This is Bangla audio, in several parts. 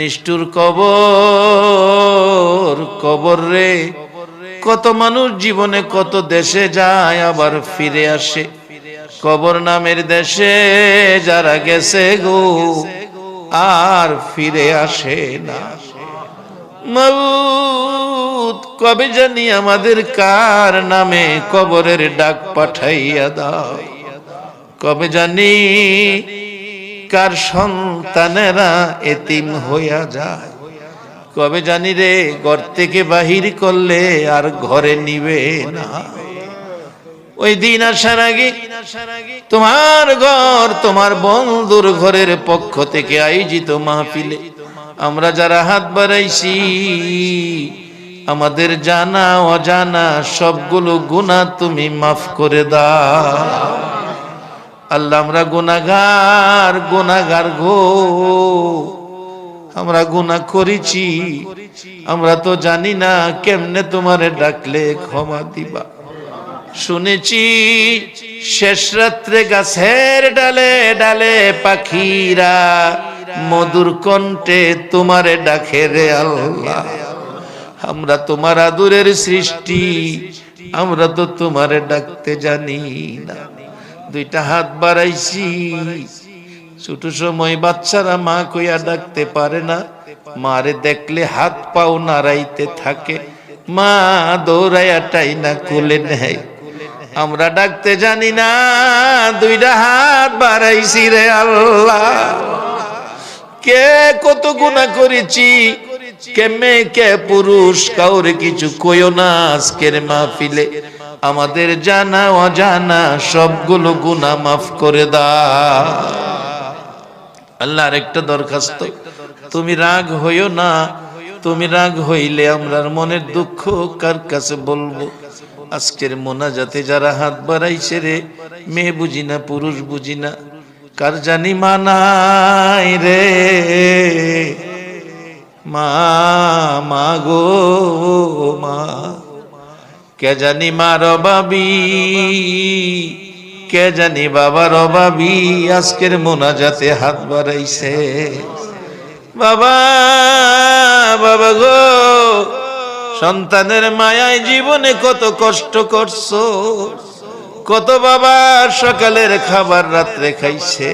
নিষ্ঠুর কবর কবর রে। কত মানুষ জীবনে কত দেশে যায়, আবার ফিরে আসে। কবর নামের দেশে যারা গেছে গো, আর ফিরে আসে না। মৌত কবে জানি আমাদের কার নামে কবরের ডাক পাঠাইয়া দাও। কবে জানি কার সন্তানেরা এতিম হইয়া যায়। কবে জানি রে, ঘর থেকে বাহির করলে আর ঘরে নিবে না। ওই দিন আসার আগে তোমার ঘর, তোমার বন্ধুর ঘরের পক্ষ থেকে আয়োজিত মাহফিলে আমরা যারা হাত বাড়াইছি, আমাদের জানা, অজানা সবগুলো গুণা তুমি মাফ করে দাও। আল্লাহ, আমরা গুনাগার গুনাগার গো। আমরা গুনা করেছি। আমরা তো জানি না কেমনে তোমারে ডাকলে ক্ষমা দিবা। শুনেছি, শেষ রাত্রে গাছের ডালে ডালে পাখিরা মধুর কণ্ঠে তোমারে ডাকে রে আল্লাহ। আমরা তোমার আদুরের সৃষ্টি, আমরা তো তোমারে ডাকতে জানি না। দুইটা হাত বাড়াইছি। ছোট সময় বাচ্চারা মা কইয়া ডাকতে পারে না। মারে দেখলে হাত পাও নাড়াইতে থাকে। মা দৌড়াইয়া টাইনা কোলে নেয়। আমরা ডাকতে জানি না, দুইটা হাত বাড়াইছি রে আল্লাহ। কে কত গুণা করেছি, কে মেয়ে, কে পুরুষ, কাউরে কিছু কইও না আজকের মাহফিলে। আমাদের জানা অজানা সবগুলো গুণা মাফ করে দা আল্লাহ আরেকটা দরখাস্ত, তুমি রাগ হইও না, তুমি রাগ হইলে আমরার মনের দুঃখ কার কাছে বলব? আজকের মোনাজাতে যারা হাত বাড়াইছে রে, মেয়ে বুঝি না, পুরুষ বুঝি না, কার জানি মানাই রে? মা মা গো, মা। কে জানি মার বাবি? কে জানি বাবার অভাবী আজকের মোনাজাতে হাত বাড়াইছে। বাবা বাবা গো, সন্তানের মায়ায় জীবনে কত কষ্ট করছ? কত বাবা সকালের খাবার রাত্রে খাইছে।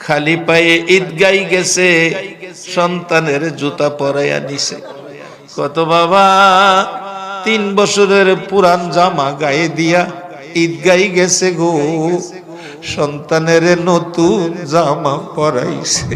খালি পায়ে ঈদগাই গেছে, সন্তানের জুতা পরাইয়া নিছে। কত বাবা তিন বছরের পুরান জামা গায়ে দিয়া ঈদগাই গেছে গো। সন্তানের নতুন জামা পরাইছে।